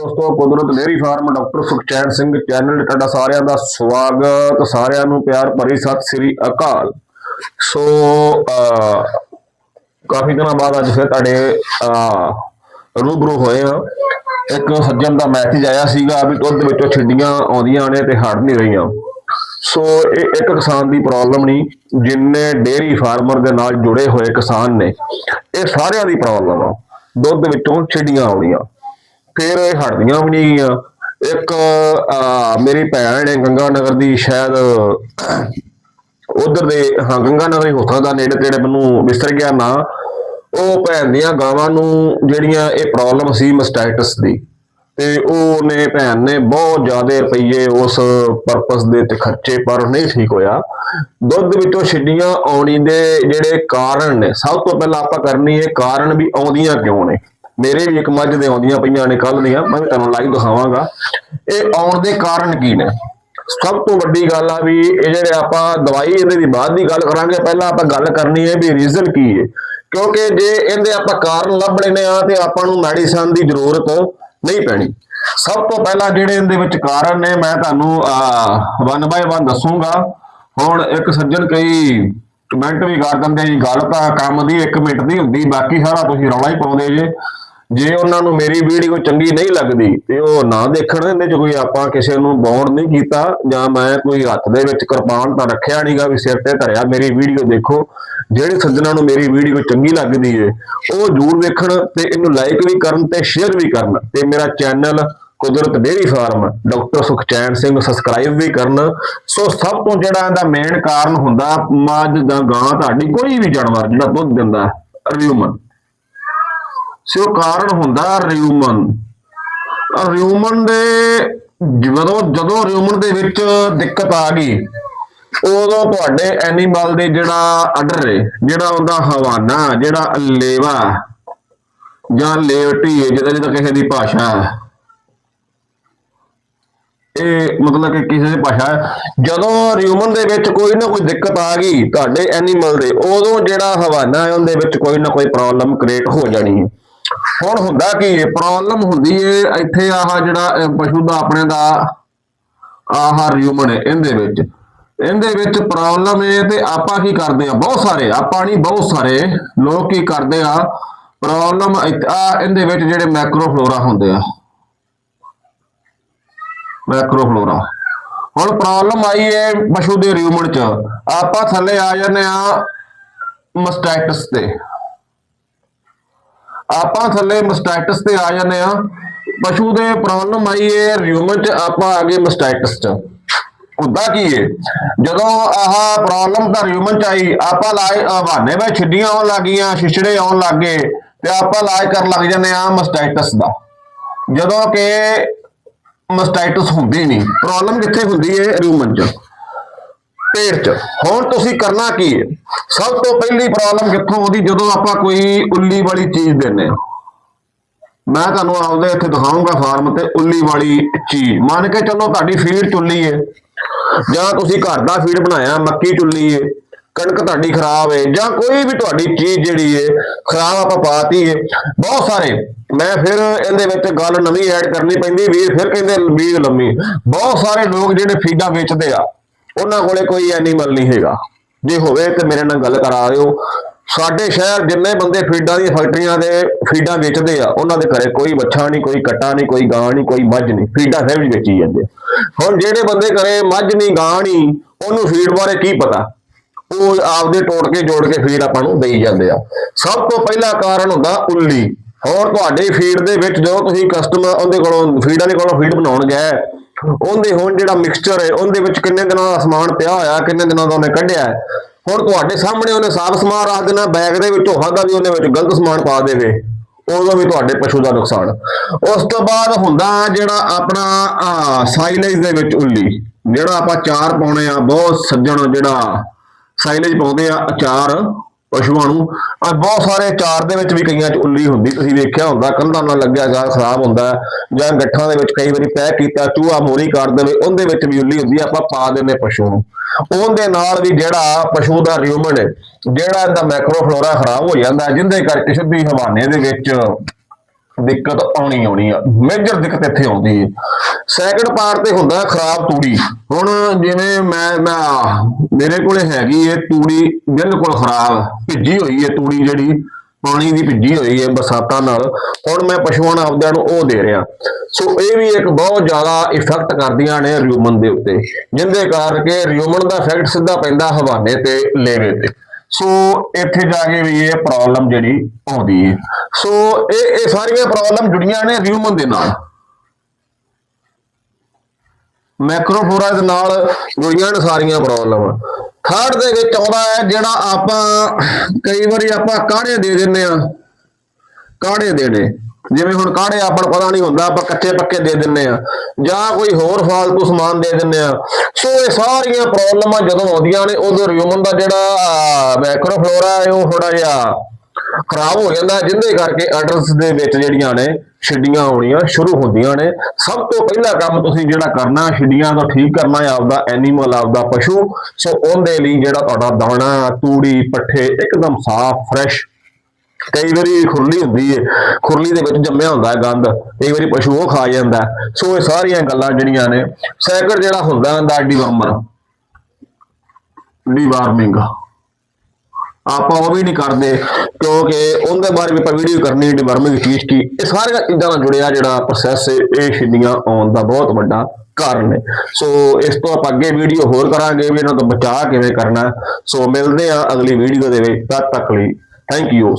ਦੋਸਤੋ Kudrat dairy farm doctor Sukhchain Singh channel ਤੇ ਤੁਹਾਡਾ ਸਾਰਿਆਂ ਦਾ ਸਵਾਗਤ ਸਾਰਿਆਂ ਨੂੰ ਪਿਆਰ ਭਰੀ ਸਤਿ ਸ੍ਰੀ ਅਕਾਲ। ਸੋ ਅਹ, ਕਾਫੀ ਦਿਨਾਂ ਬਾਅਦ ਅੱਜ ਫਿਰ ਤੁਹਾਡੇ ਰੂਬਰੂ ਹੋਏ ਆ ਇੱਕ ਸੱਜਣ ਦਾ ਮੈਸੇਜ ਆਇਆ ਸੀਗਾ ਵੀ ਦੁੱਧ ਵਿੱਚੋਂ ਛਿੱਡੀਆਂ ਆਉਂਦੀਆਂ ਨੇ ਤੇ ਹੜ ਨਹੀਂ ਰਹੀਆਂ। ਸੋ ਇਹ ਇੱਕ ਕਿਸਾਨ ਦੀ ਪ੍ਰੋਬਲਮ ਨਹੀਂ ਜਿੰਨੇ ਡੇਅਰੀ ਫਾਰਮਰ ਦੇ ਨਾਲ ਜੁੜੇ ਹੋਏ ਕਿਸਾਨ ਨੇ ਇਹ ਸਾਰਿਆਂ ਦੀ ਪ੍ਰੋਬਲਮ ਆ। ਦੁੱਧ ਵਿੱਚੋਂ ਛਿੱਡੀਆਂ ਆਉਂਦੀਆਂ ਫਿਰ ਇਹ ਹਟਦੀਆਂ ਵੀ ਨਹੀਂ ਗਈਆਂ ਇੱਕ ਮੇਰੀ ਭੈਣ ਨੇ ਗੰਗਾ ਨਗਰ ਦੀ ਸ਼ਾਇਦ, ਉਧਰ ਦੇ, ਹਾਂ, ਗੰਗਾ ਨਗਰ ਹੀ ਹੋ ਸਕਦਾ ਨੇੜੇ ਤੇੜੇ ਮੈਨੂੰ ਵਿਸਰ ਗਿਆ ਨਾ। ਉਹ ਭੈਣ ਦੀਆਂ ਗਾਵਾਂ ਨੂੰ ਜਿਹੜੀਆਂ ਇਹ ਪ੍ਰੋਬਲਮ ਸੀ ਮਸਟਾਈਟਸ ਦੀ। ਤੇ ਉਹਨੇ, ਭੈਣ ਨੇ ਬਹੁਤ ਜ਼ਿਆਦਾ ਰੁਪਈਏ ਉਸ ਪਰਪਸ ਦੇ ਤੇ ਖਰਚੇ ਪਰ ਨਹੀਂ ਠੀਕ ਹੋਇਆ। ਦੁੱਧ ਵਿੱਚੋਂ ਛਿੱਡੀਆਂ ਆਉਣੀ ਦੇ ਜਿਹੜੇ ਕਾਰਨ ਨੇ, ਸਭ ਤੋਂ ਪਹਿਲਾਂ ਆਪਾਂ ਕਰਨੀ ਹੈ ਕਾਰਨ ਵੀ ਆਉਂਦੀਆਂ ਕਿਉਂ ਨੇ? ਮੇਰੇ ਵੀ ਇੱਕ ਮੱਝ ਦੇ ਆਉਂਦੀਆਂ ਪਈਆਂ ਨੇ ਕੱਲ ਦੀਆਂ, ਮੈਂ ਤੁਹਾਨੂੰ ਲਾਈਵ ਦਿਖਾਵਾਂਗਾ। ਇਹ ਆਉਣ ਦੇ ਕਾਰਨ ਕੀ ਨੇ? ਸਭ ਤੋਂ ਵੱਡੀ ਗੱਲ ਆ ਵੀ ਇਹ ਜਿਹੜੇ ਆਪਾਂ ਦਵਾਈ ਇਹਦੇ ਦੀ ਬਾਅਦ ਦੀ ਗੱਲ ਕਰਾਂਗੇ, ਪਹਿਲਾਂ ਆਪਾਂ ਗੱਲ ਕਰਨੀ ਹੈ ਵੀ ਰੀਜ਼ਨ ਕੀ ਹੈ। ਕਿਉਂਕਿ ਜੇ ਇਹਦੇ ਆਪਾਂ ਕਾਰਨ ਲੱਭਣੇ ਨੇ ਆ ਤੇ ਆਪਾਂ ਨੂੰ ਮੈਡੀਸਨ ਦੀ ਜ਼ਰੂਰਤ ਨਹੀਂ ਪੈਣੀ। ਸਭ ਤੋਂ ਪਹਿਲਾਂ ਜਿਹੜੇ ਇਹਦੇ ਵਿੱਚ ਕਾਰਨ ਨੇ, ਮੈਂ ਤੁਹਾਨੂੰ ਵਨ ਬਾਏ ਵਨ ਦੱਸੂਗਾ। ਹੁਣ ਇੱਕ ਸੱਜਣ ਕਈ ਕਮੈਂਟ ਵੀ ਕਰ ਦਿੰਦੇ ਜੀ, ਗੱਲ ਤਾਂ ਕੰਮ ਦੀ 1 ਮਿੰਟ ਦੀ ਹੁੰਦੀ, ਬਾਕੀ ਸਾਰਾ ਤੁਸੀਂ ਰੌਲਾ ਹੀ ਪਾਉਂਦੇ ਜੇ। ਜੇ ਉਹਨਾਂ ਨੂੰ ਮੇਰੀ ਵੀਡੀਓ ਚੰਗੀ ਨਹੀਂ ਲੱਗਦੀ ਤੇ ਉਹ ਨਾ ਦੇਖਣ ਦਿੰਦੇ ਜੇ ਕੋਈ ਆਪਾਂ ਕਿਸੇ ਨੂੰ ਬੌਂਡ ਨਹੀਂ ਕੀਤਾ ਜਾਂ ਮੈਂ ਕੋਈ ਹੱਥ ਦੇ ਵਿੱਚ ਕਿਰਪਾਨ ਤਾਂ ਰੱਖਿਆ ਨਹੀਂਗਾ ਵੀ ਸਿਰ ਤੇ ਧਰਿਆ, ਮੇਰੀ ਵੀਡੀਓ ਦੇਖੋ। ਜਿਹੜੇ ਸੱਜਣਾ ਨੂੰ ਮੇਰੀ ਵੀਡੀਓ ਚੰਗੀ ਲੱਗਦੀ ਏ, ਉਹ ਜ਼ਰੂਰ ਦੇਖਣ ਤੇ ਇਹਨੂੰ ਲਾਈਕ ਵੀ ਕਰਨ ਤੇ ਸ਼ੇਅਰ ਵੀ ਕਰਨ ਤੇ ਮੇਰਾ channel Kudrat dairy farm, doctor Sukhchain Singh subscribe ਵੀ ਕਰਨ। ਸੋ ਸਭ ਤੋਂ ਜਿਹੜਾ ਇਹਦਾ ਮੇਨ ਕਾਰਨ ਹੁੰਦਾ, ਮੱਝ ਜਾਂ ਗਾਂ ਤੁਹਾਡੀ ਕੋਈ ਵੀ ਜਾਨਵਰ, ਜਿਹੜਾ ਦੁੱਧ ਦਿੰਦਾ ਰਿਊਮਨ ਸੋ ਕਾਰਨ ਹੁੰਦਾ ਰਿਊਮਨ ਰਿਊਮਨ ਦੇ ਜਦੋਂ ਜਦੋਂ ਰਿਊਮਨ ਦੇ ਵਿੱਚ ਦਿੱਕਤ ਆ ਗਈ, ਉਦੋਂ ਤੁਹਾਡੇ ਐਨੀਮਲ ਦੇ ਜਿਹੜਾ ਅਡਰ ਜਿਹੜਾ ਉਹਦਾ ਹਵਾਨਾ, ਜਿਹੜਾ ਲੇਵਾ ਜਾਂ ਲੇਵਟੀ ਹੈ ਜਿਹਦਾ ਕਿਸੇ ਦੀ ਭਾਸ਼ਾ ਇਹ ਮਤਲਬ ਕਿ ਕਿਸੇ ਦੀ ਭਾਸ਼ਾ ਜਦੋਂ ਰਿਊਮਨ ਦੇ ਵਿੱਚ ਕੋਈ ਨਾ ਕੋਈ ਦਿੱਕਤ ਆ ਗਈ ਤੁਹਾਡੇ ਐਨੀਮਲ ਦੇ, ਉਦੋਂ ਜਿਹੜਾ ਹਵਾਨਾ ਹੈ, ਉਹਦੇ ਵਿੱਚ ਕੋਈ ਨਾ ਕੋਈ ਪ੍ਰੋਬਲਮ ਕ੍ਰੀਏਟ ਹੋ ਜਾਣੀ ਹੈ। ਹੁਣ ਹੁੰਦਾ ਕੀ ਹੈ ਪ੍ਰੋਬਲਮ ਹੁੰਦੀ ਹੈ ਇੱਥੇ ਆਹ ਜਿਹੜਾ ਪਸ਼ੂ ਦਾ ਆਪਣੇ ਦਾ ਆਹ ਰਿਊਮਨ ਹੈ ਇਹਦੇ ਵਿੱਚ। ਇਹਦੇ ਵਿੱਚ ਪ੍ਰੋਬਲਮ ਇਹ ਤੇ ਆਪਾਂ ਕੀ ਕਰਦੇ ਆ? ਬਹੁਤ ਸਾਰੇ, ਆਪਾਂ ਨਹੀਂ, ਬਹੁਤ ਸਾਰੇ ਲੋਕ ਕੀ ਕਰਦੇ ਆ? ਪ੍ਰੋਬਲਮ ਆ ਇਹਦੇ ਵਿੱਚ ਜਿਹੜੇ ਮੈਕਰੋ ਫਲੋਰਾ ਹੁੰਦੇ ਆ। ਮੈਕਰੋ ਫਲੋਰਾ ਹੁਣ ਪ੍ਰੋਬਲਮ ਆਈ ਏ ਪਸ਼ੂ ਦੇ ਰਿਊਮਨ ਚ। ਆਪਾਂ ਥੱਲੇ ਆ ਜਾਂਦੇ ਆ ਮਸਟਾਈਟਸ ਤੇ। ਆਪਾਂ ਥੱਲੇ ਮਸਟਾਈਟਸ ਤੇ ਆ ਜਾਂਦੇ ਆ ਪਸ਼ੂ ਦੇ ਪ੍ਰੋਬਲਮ ਆਈ ਹੈ ਰਿਊਮਨ ਚ ਆਪਾਂ ਆ ਗਏ ਮਸਟਾਈਟਸ ਚ। ਹੁੰਦਾ ਕੀ ਹੈ ਜਦੋਂ ਆਹ ਪ੍ਰੋਬਲਮ ਤਾਂ ਰਿਊਮਨ ਚ ਆਈ, ਆਪਾਂ ਲਾਏ ਬਹਾਨੇ ਵਿੱਚ ਛਿੱਡੀਆਂ ਆਉਣ ਲੱਗੀਆਂ ਛਿਛੜੇ ਆਉਣ ਲੱਗੇ ਤੇ ਆਪਾਂ ਇਲਾਜ ਕਰਨ ਲੱਗ ਜਾਂਦੇ ਆ ਮਸਟਾਈਟਸ ਦਾ। ਜਦੋਂ ਕਿ ਮਸਟਾਈਟਸ ਹੁੰਦੀ ਨਹੀਂ ਪ੍ਰੋਬਲਮ ਕਿੱਥੇ ਹੁੰਦੀ ਹੈ ਰਿਊਮਨ ਚ? ਪੇਟ 'ਚ। ਹੁਣ ਤੁਸੀਂ ਕਰਨਾ ਕੀ ਹੈ? ਸਭ ਤੋਂ ਪਹਿਲੀ ਪ੍ਰੋਬਲਮ ਕਿੱਥੋਂ ਆਉਂਦੀ? ਜਦੋਂ ਆਪਾਂ ਕੋਈ ਉੱਲੀ ਵਾਲੀ ਚੀਜ਼ ਦਿੰਨੇ ਹਾਂ। ਮੈਂ ਤੁਹਾਨੂੰ ਆਪਦੇ ਇੱਥੇ ਦਿਖਾਉਂਗਾ ਫਾਰਮ ਤੇ, ਉੱਲੀ ਵਾਲੀ ਚੀਜ਼। ਮੰਨ ਕੇ ਚੱਲੋ ਤੁਹਾਡੀ ਫੀਡ ਚੁੱਲੀ ਹੈ। ਜਾਂ ਤੁਸੀਂ ਘਰ ਦਾ ਫੀਡ ਬਣਾਇਆ, ਮੱਕੀ ਚੁੱਲੀ ਹੈ, ਕਣਕ ਤੁਹਾਡੀ ਖਰਾਬ ਹੈ, ਜਾਂ ਕੋਈ ਵੀ ਤੁਹਾਡੀ ਚੀਜ਼ ਜਿਹੜੀ ਹੈ, ਖਰਾਬ ਆਪਾਂ ਪਾਤੀ ਹੈ। ਬਹੁਤ ਸਾਰੇ। ਮੈਂ ਫਿਰ ਇਹਦੇ ਵਿੱਚ ਗੱਲ ਨਵੀਂ ਐਡ ਕਰਨੀ ਪੈਂਦੀ, ਵੀਰ ਫਿਰ ਕਹਿੰਦੇ ਵੀਰ ਲੰਮੀ। ਬਹੁਤ ਸਾਰੇ ਲੋਕ ਜਿਹੜੇ ਫੀਡਾਂ ਵੇਚਦੇ ਆ। ਉਹਨਾਂ ਕੋਲੇ ਕੋਈ ਐਨੀਮਲ ਨਹੀਂ ਹੈਗਾ। ਜੇ ਹੋਵੇ ਤੇ ਮੇਰੇ ਨਾਲ ਗੱਲ ਕਰਾ ਦਿਓ। ਸਾਡੇ ਸ਼ਹਿਰ ਜਿੰਨੇ ਬੰਦੇ ਫੀਡਾਂ ਦੀਆਂ ਫੈਕਟਰੀਆਂ ਦੇ ਫੀਡਾਂ ਵੇਚਦੇ ਆ, ਉਹਨਾਂ ਦੇ ਘਰੇ ਕੋਈ ਬੱਚਾ ਨਹੀਂ, ਕੋਈ ਕੱਟਾ ਨਹੀਂ, ਕੋਈ ਗਾਂ ਨਹੀਂ, ਕੋਈ ਮੱਝ ਨਹੀਂ। ਫੀਡਾਂ ਫਿਰ ਵੀ ਵੇਚੀ ਜਾਂਦੇ। ਹੁਣ ਜਿਹੜੇ ਬੰਦੇ ਘਰੇ ਮੱਝ ਨਹੀਂ, ਗਾਂ ਨਹੀਂ, ਉਹਨੂੰ ਫੀਡ ਬਾਰੇ ਕੀ ਪਤਾ? ਉਹ ਆਪਦੇ ਟੋਟ ਕੇ ਜੋੜ ਕੇ ਫੀਡ ਆਪਾਂ ਨੂੰ ਦੇਈ ਜਾਂਦੇ ਆ। ਸਭ ਤੋਂ ਪਹਿਲਾ ਕਾਰਨ ਹੁੰਦਾ ਉੱਲੀ। ਹੋਰ ਤੁਹਾਡੇ ਫੀਡ ਦੇ ਵਿੱਚ ਜਦੋਂ ਤੁਸੀਂ ਕਸਟਮਰ ਉਹਦੇ ਕੋਲੋਂ ਫੀਡਾਂ ਦੇ ਕੋਲੋਂ ਫੀਡ ਬਣਾਉਣ ਗਏ ਉਹਦੇ ਹੁਣ ਜਿਹੜਾ ਮਿਕਸਚਰ ਹੈ, ਉਹਦੇ ਵਿੱਚ ਕਿੰਨੇ ਦਿਨਾਂ ਦਾ ਸਮਾਨ ਪਿਆ ਹੋਇਆ, ਕਿੰਨੇ ਦਿਨਾਂ ਦਾ ਉਹਨੇ ਕੱਢਿਆ ਹੈ। ਹੁਣ ਤੁਹਾਡੇ ਸਾਹਮਣੇ ਉਹਨੇ ਸਾਫ਼ ਸਮਾਨ ਰੱਖ ਦੇਣਾ ਬੈਗ ਦੇ ਵਿੱਚੋਂ ਖਾਦਾ ਵੀ ਉਹਨੇ ਵਿੱਚ ਗਲਤ ਸਮਾਨ ਪਾ ਦੇਵੇ। ਉਦੋਂ ਵੀ ਤੁਹਾਡੇ ਪਸ਼ੂ ਦਾ ਨੁਕਸਾਨ। ਉਸ ਤੋਂ ਬਾਅਦ ਹੁੰਦਾ ਜਿਹੜਾ ਆਪਣਾ ਸਾਈਲੇਜ ਦੇ ਵਿੱਚ ਉੱਲੀ। ਜਿਹੜਾ ਆਪਾਂ ਚਾਰ ਪਾਉਣੇ ਆ, ਬਹੁਤ ਸੱਜਣ ਜਿਹੜਾ ਸਾਈਲੇਜ ਪਾਉਂਦੇ ਆ, ਅਚਾਰ। ਪਸ਼ੂਆਂ ਨੂੰ। ਆ ਬਹੁਤ ਸਾਰੇ ਚਾਰ ਦੇ ਵਿੱਚ ਵੀ ਕਈਆਂ ਚ ਉੱਲੀ ਹੁੰਦੀ। ਤੁਸੀਂ ਵੇਖਿਆ ਹੁੰਦਾ ਕੰਧਾਂ ਨਾਲ ਲੱਗਿਆ ਅਚਾਰ ਖਰਾਬ ਹੁੰਦਾ ਜਾਂ ਗੱਠਾਂ ਦੇ ਵਿੱਚ ਕਈ ਵਾਰੀ ਪੈਕ ਕੀਤਾ ਚੂਹਾ ਮੋਰੀ ਕਰ ਦੇਵੇ ਉਹਦੇ ਵਿੱਚ ਵੀ ਉੱਲੀ ਹੁੰਦੀ ਆ, ਆਪਾਂ ਪਾ ਦਿੰਦੇ ਪਸ਼ੂ ਨੂੰ। ਉਹਦੇ ਨਾਲ ਵੀ ਜਿਹੜਾ ਪਸ਼ੂ ਦਾ ਰਿਊਮਨ ਹੈ ਜਿਹੜਾ ਇਹਦਾ ਮੈਕਰੋਫਲੋਰਾ ਖਰਾਬ ਹੋ ਜਾਂਦਾ ਹੈ, ਜਿਹਦੇ ਕਰਕੇ ਸਿੱਧੀ ਹਵਾਨੇ ਦੇ ਵਿੱਚ ਦਿੱਕਤ ਆਉਣੀ ਆਉਣੀ ਆ। ਮੇਜਰ ਦਿੱਕਤ ਇੱਥੇ ਆਉਂਦੀ ਹੈ। ਸੈਕਿੰਡ ਪਾਰਟ ਤੇ ਹੁੰਦਾ ਖਰਾਬ ਤੂੜੀ। ਹੁਣ ਜਿਵੇਂ ਮੈਂ ਮੈਂ, ਮੇਰੇ ਕੋਲੇ ਹੈਗੀ ਹੈ ਤੂੜੀ ਬਿਲਕੁਲ ਖਰਾਬ, ਭਿੱਜੀ ਹੋਈ ਹੈ ਤੂੜੀ ਜਿਹੜੀ, ਪਾਣੀ ਦੀ ਭਿੱਜੀ ਹੋਈ ਹੈ ਬਰਸਾਤਾਂ ਨਾਲ। ਹੁਣ ਮੈਂ ਪਸ਼ੂਆਂ ਨੂੰ ਆਪਦਿਆਂ ਨੂੰ ਉਹ ਦੇ ਰਿਹਾ। ਸੋ ਇਹ ਵੀ ਇੱਕ ਬਹੁਤ ਜ਼ਿਆਦਾ ਇਫੈਕਟ ਕਰਦੀਆਂ ਨੇ ਰਿਊਮਨ ਦੇ ਉੱਤੇ, ਜਿੰਦੇ ਕਰਕੇ ਰਿਊਮਨ ਦਾ ਇਫੈਕਟ ਸਿੱਧਾ ਪੈਂਦਾ ਹਵਾਨੇ ਤੇ, ਲੇਵੇ ਤੇ। ਸੋ ਇੱਥੇ ਜਾ ਕੇ ਵੀ ਇਹ ਪ੍ਰੋਬਲਮ ਜਿਹੜੀ ਆਉਂਦੀ ਹੈ। ਸੋ ਇਹ ਇਹ ਸਾਰੀਆਂ ਪ੍ਰੋਬਲਮ ਜੁੜੀਆਂ ਨੇ ਰਿਊਮਨ ਦੇ ਨਾਲ। ਮੈਕਰੋਫੋਰਾ ਦੇ ਨਾਲ ਜੁੜੀਆਂ ਨੇ ਸਾਰੀਆਂ ਪ੍ਰੋਬਲਮ ਥਰਡ ਦੇ ਵਿੱਚ ਆਉਂਦਾ ਹੈ ਜਿਹੜਾ ਆਪਾਂ ਕਈ ਵਾਰੀ ਆਪਾਂ ਕਾੜੇ ਦੇ ਦਿੰਨੇ ਆ ਕਾੜੇ ਦੇਣੇ ਜਿਵੇਂ ਹੁਣ ਕਾੜੇ ਆਪਾਂ ਨੂੰ ਪਤਾ ਨਹੀਂ ਹੁੰਦਾ, ਆਪਾਂ ਕੱਚੇ ਪੱਕੇ ਦੇ ਦਿੰਨੇ ਆ ਜਾਂ ਕੋਈ ਹੋਰ ਫਾਲਤੂ ਸਮਾਨ ਦੇ ਦਿੰਨੇ ਆ ਸੋ ਇਹ ਸਾਰੀਆਂ ਪ੍ਰੋਬਲਮਾਂ ਜਦੋਂ ਆਉਂਦੀਆਂ ਨੇ, ਉਦੋਂ ਰਿਊਮਨ ਦਾ ਜਿਹੜਾ ਮੈਕਰੋਫਲੋਰਾ ਹੈ, ਉਹ ਥੋੜਾ ਜਿਹਾ ਖਰਾਬ ਹੋ ਜਾਂਦਾ ਹੈ, ਜਿਹਦੇ ਕਰਕੇ ਅਡਲਟਸ ਦੇ ਵਿੱਚ ਜਿਹੜੀਆਂ ਨੇ ਛਿੱਡੀਆਂ ਆਉਣੀਆਂ ਸ਼ੁਰੂ ਹੁੰਦੀਆਂ ਨੇ। ਸਭ ਤੋਂ ਪਹਿਲਾ ਕੰਮ ਤੁਸੀਂ ਜਿਹੜਾ ਕਰਨਾ ਛਿੱਡੀਆਂ ਦਾ ਠੀਕ ਕਰਨਾ ਹੈ ਆਪਦਾ ਐਨੀਮਲ ਆਪਦਾ ਪਸ਼ੂ। ਸੋ ਉਹਦੇ ਲਈ ਜਿਹੜਾ ਤੁਹਾਡਾ ਦਾਣਾ ਤੂੜੀ ਪੱਠੇ ਇੱਕਦਮ ਸਾਫ਼ ਫਰੈਸ਼ ਕਈ ਵਾਰੀ ਖੁਰਲੀ ਹੁੰਦੀ ਹੈ ਖੁਰਲੀ ਦੇ ਵਿੱਚ ਜੰਮਿਆ ਹੁੰਦਾ ਹੈ ਗੰਦ ਕਈ ਵਾਰੀ ਪਸ਼ੂ ਉਹ ਖਾ ਜਾਂਦਾ ਸੋ ਇਹ ਸਾਰੀਆਂ ਗੱਲਾਂ ਜਿਹੜੀਆਂ ਨੇ ਸੈਕੰਡ ਜਿਹੜਾ ਹੁੰਦਾ ਹੁੰਦਾ ਡੀਵਾਰਮਰ ਡੀਵਾਰਮਿੰਗ ਆਪਾਂ ਉਹ ਵੀ ਨਹੀਂ ਕਰਦੇ, ਕਿਉਂਕਿ ਉਹਦੇ ਬਾਰੇ ਵੀ ਆਪਾਂ ਵੀਡੀਓ ਕਰਨੀ ਡੀਵਾਰਮਿੰਗ ਚੀਜ਼ ਕੀ ਇਹ ਸਾਰੀਆਂ ਚੀਜ਼ਾਂ ਨਾਲ ਜੁੜਿਆ ਜਿਹੜਾ ਪ੍ਰੋਸੈਸ ਇਹ ਛਿੱਡੀਆਂ ਆਉਣ ਦਾ ਬਹੁਤ ਵੱਡਾ ਕਾਰਨ ਹੈ। ਸੋ ਇਸ ਤੋਂ ਆਪਾਂ ਅੱਗੇ ਵੀਡੀਓ ਹੋਰ ਕਰਾਂਗੇ ਵੀ ਇਹਨਾਂ ਤੋਂ ਬਚਾਅ ਕਿਵੇਂ ਕਰਨਾ ਸੋ ਮਿਲਦੇ ਆ ਅਗਲੀ ਵੀਡੀਓ ਦੇ ਵਿੱਚ, ਤਦ ਤੱਕ ਲਈ ਥੈਂਕ ਯੂ